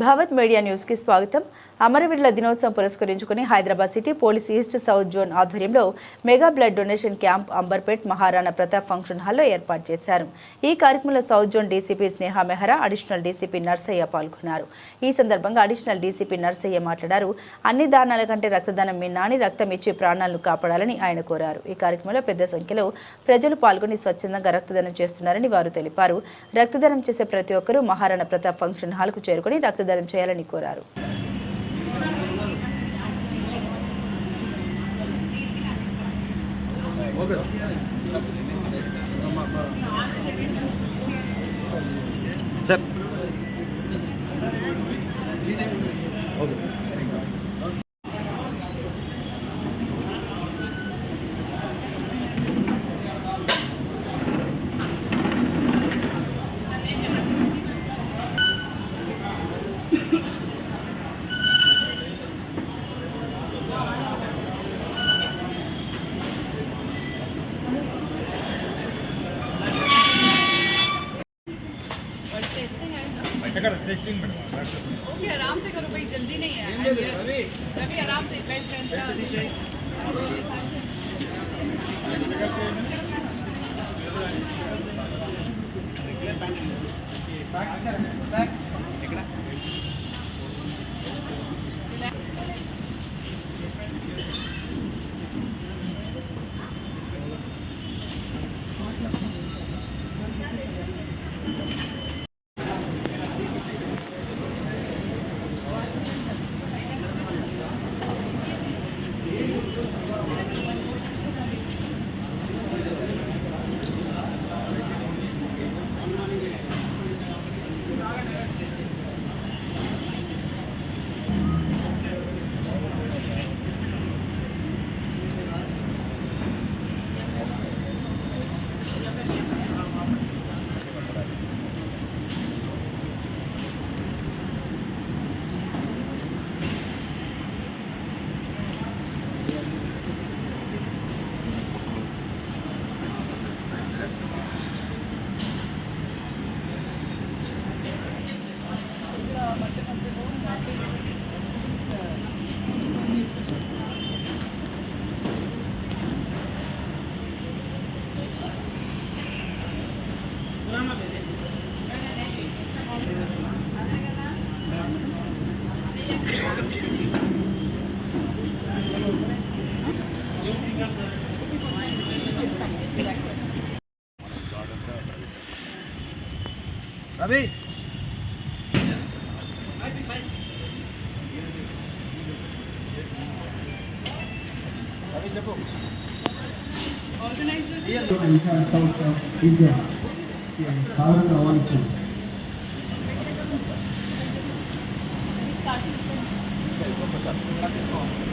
Bhavat media న్యూస్కి స్వాగతం. అమరవీరుల దినోత్సవం పురస్కరించుకుని Hyderabad city police east south zone ఆధ్వర్యంలో mega blood donation camp Amberpet Maharana Pratap function హాల్లో ఏర్పాటు చేశారు. ఈ కార్యక్రమంలో south zone DCP Sneha Mehra additional DCP Narsaiah పాల్గొన్నారు. ఈ సందర్భంగా అడిషనల్ డీసీపీ నర్సయ్య మాట్లాడారు. అన్ని దానాల కంటే రక్తదానం మీ నాని రక్తం ఇచ్చి ప్రాణాలను కాపాడాలని ఆయన కోరారు. ఈ కార్యక్రమంలో పెద్ద సంఖ్యలో ప్రజలు పాల్గొని స్వచ్ఛందంగా రక్తదానం చేస్తున్నారని వారు తెలిపారు. రక్తదానం చేసే ప్రతి ఒక్కరూ మహారాణా ప్రతాప్ ఫంక్షన్ హాల్కు చేరుకుని రక్తదానం చేయాలని కోరారు. సార్. ओके आराम से करो भाई जल्दी नहीं है। रवि आराम से बेल्ट पहनकर రవి రవి చెప్పు ఆర్గనైజర్ ఇండియా కావాలని రావాలి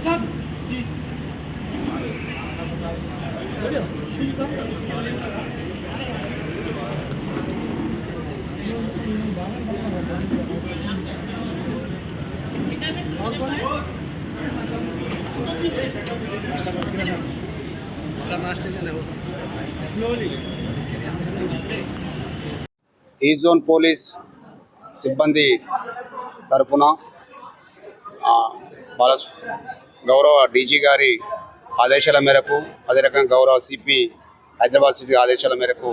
సార్ ఈ జోన్ పోలీస్ సిబ్బంది తరఫున బాల గౌరవ డీజీ గారి ఆదేశాల మేరకు అదే రకంగా గౌరవ సిపి హైదరాబాద్ సిటీ ఆదేశాల మేరకు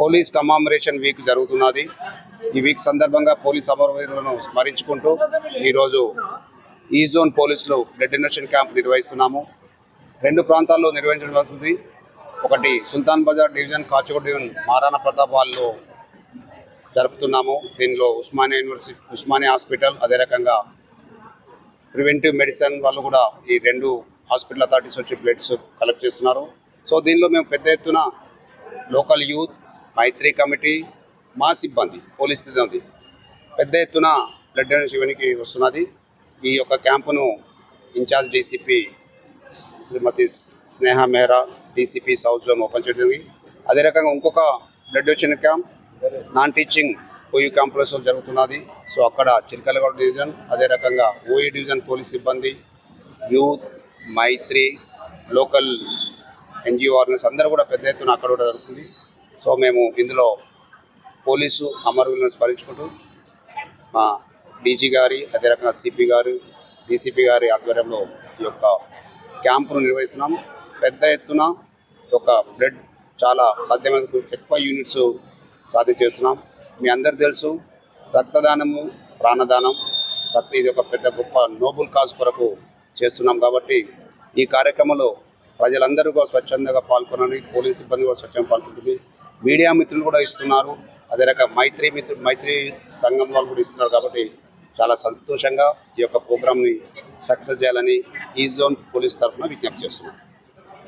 పోలీస్ కమామరేషన్ వీక్ జరుగుతున్నది. ఈ వీక్ సందర్భంగా పోలీస్ అమరవీరులను స్మరించుకుంటూ ఈరోజు ఈ జోన్ పోలీసులు బ్లడ్ క్యాంప్ నిర్వహిస్తున్నాము. రెండు ప్రాంతాల్లో నిర్వహించడం జరుగుతుంది. ఒకటి సుల్తాన్ బజార్ డివిజన్ కాచిగూడ డివిజన్ మహారాణా ప్రతాప్ హాల్లో జరుపుతున్నాము. దీనిలో ఉస్మానియా యూనివర్సిటీ ఉస్మానియా హాస్పిటల్ అదే రకంగా ప్రివెంటివ్ మెడిసిన్ వాళ్ళు కూడా ఈ రెండు హాస్పిటల్ అథారిటీస్ వచ్చి బ్లడ్స్ కలెక్ట్ చేస్తున్నారు. సో దీనిలో మేము పెద్ద ఎత్తున లోకల్ యూత్ మైత్రి కమిటీ మా సిబ్బంది పోలీస్ సిబ్బంది పెద్ద ఎత్తున బ్లడ్ డొనేషన్ ఇవ్వడానికి వస్తున్నది. ఈ యొక్క క్యాంపును incharge DCP Shrimati Sneha Mehra DCP south zone open చేయడం అదే రకంగా ఇంకొక blood donation camp non teaching OU క్యాంపులో జరుగుతున్నది. సో అక్కడ చిలకలగూడ డివిజన్ అదే రకంగా ఓయూ డివిజన్ పోలీస్ సిబ్బంది యూత్ మైత్రి లోకల్ ఎన్జిఓ ఆర్గనైజ్ అందరూ కూడా పెద్ద ఎత్తున అక్కడ కూడా జరుగుతుంది. సో మేము ఇందులో పోలీసు అమరవీరులను స్మరించుకుంటూ మా డీజీ గారి అదే రకంగా సిపి గారు డీసీపీ గారి ఆధ్వర్యంలో ఈ యొక్క క్యాంపును నిర్వహిస్తున్నాం. పెద్ద ఎత్తున ఒక బ్లడ్ చాలా సాధ్యమైన ఎక్కువ యూనిట్స్ సాధించేస్తున్నాం మీ అందరు తెలుసు రక్తదానము ప్రాణదానం రక్త ఇది ఒక పెద్ద గొప్ప నోబుల్ కాజ్ కొరకు చేస్తున్నాం కాబట్టి ఈ కార్యక్రమంలో ప్రజలందరూ కూడా స్వచ్ఛందంగా పాల్గొనని పోలీస్ సిబ్బంది కూడా స్వచ్ఛంగా పాల్గొంటుంది. మీడియా మిత్రులు కూడా ఇస్తున్నారు. అదే రకంగా మైత్రి మిత్రు మైత్రి సంఘం వాళ్ళు కూడా ఇస్తున్నారు కాబట్టి చాలా సంతోషంగా ఈ యొక్క ప్రోగ్రామ్ని సక్సెస్ చేయాలని ఈ జోన్ పోలీస్ తరఫున విజ్ఞప్తి చేస్తున్నాం.